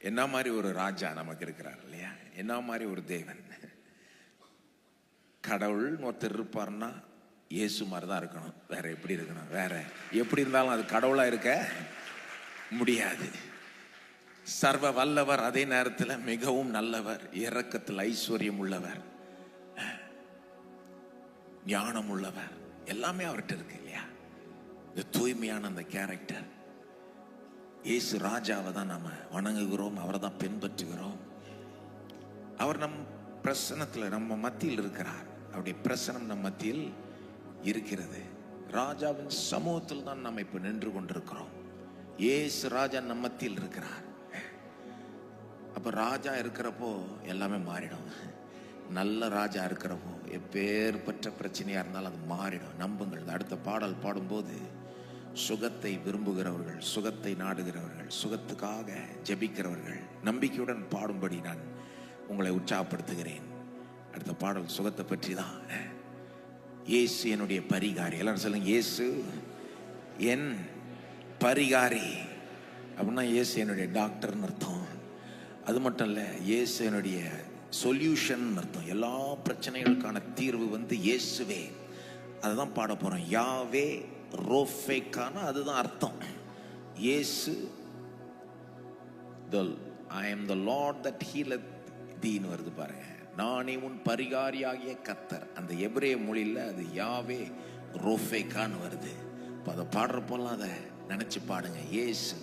என்ன மாதிரி ஒரு ராஜா நமக்கு இருக்கிறார் இல்லையா? என்ன மாதிரி ஒரு தேவன்? கடவுள் ஒருத்தர் இருப்பார்னா இயேசு மாதிரி தான் இருக்கணும். வேற எப்படி இருக்கணும்? வேற எப்படி இருந்தாலும் அது கடவுளாக இருக்க முடியாது. சர்வ வல்லவர் அதே நேரத்தில் மிகவும் நல்லவர் இறக்கத்தில் ஐஸ்வர்யம் உள்ளவர் ஞானம் உள்ளவர். எல்லாமே அவர்கிட்ட இருக்கு இல்லையா? இந்த தூய்மையான அந்த கேரக்டர் இயேசு ராஜாவை தான் நாம் வணங்குகிறோம் அவரை தான் பின்பற்றுகிறோம். அவர் நம் பிரசனத்தில் நம்ம மத்தியில் இருக்கிறார். அவருடைய பிரசனம் நம் மத்தியில் இருக்கிறது. ராஜாவின் சமூகத்தில் தான் நம்ம இப்போ நின்று கொண்டிருக்கிறோம். ஏசு ராஜா நம் மத்தியில் இருக்கிறார். அப்போ ராஜா இருக்கிறப்போ எல்லாமே மாறிடும். நல்ல ராஜா இருக்கிறப்போ எப்பேற்பட்ட பிரச்சனையாக இருந்தாலும் அது மாறிடும். நம்புங்கள். அடுத்த பாடல் பாடும்போது சுகத்தை விரும்புகிறவர்கள் சுகத்தை நாடுகிறவர்கள் சுகத்துக்காக ஜெபிக்கிறவர்கள் நம்பிக்கையுடன் பாடும்படி நான் உங்களை உற்சாகப்படுத்துகிறேன். அடுத்த பாடல் சுகத்தை பற்றி தான் இயேசு என்னுடைய பரிகாரி. எல்லாரும் சொல்லுங்க இயேசு என் பரிகாரி. அப்படின்னா இயேசு என்னுடைய டாக்டர்னு அர்த்தம். அது மட்டும் இல்லை இயேசு என்னுடைய சொல்யூஷன் அர்த்தம். எல்லா பிரச்சனைகளுக்கான தீர்வு வந்து இயேசுவே. அதுதான் பாட போகிறோம் யாவே ரோஃபேக்கான அதுதான் அர்த்தம். Yesu the I am the Lord that healeth தீன்னு வருது பாருங்க. நானே உன் பரிகாரியாகிய கத்தர் அந்த எபிரே மொழியில் அது யாவே ரோஃபேக்கான்னு வருது. இப்போ அதை பாடுறப்போல்லாம் அதை நினச்சி பாடுங்க. ஏசு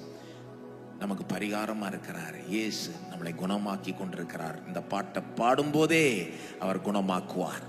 நமக்கு பரிகாரமாக இருக்கிறார். இயேசு நம்மளை குணமாக்கி கொண்டிருக்கிறார். இந்த பாட்டை பாடும்போதே அவர் குணமாக்குவார்.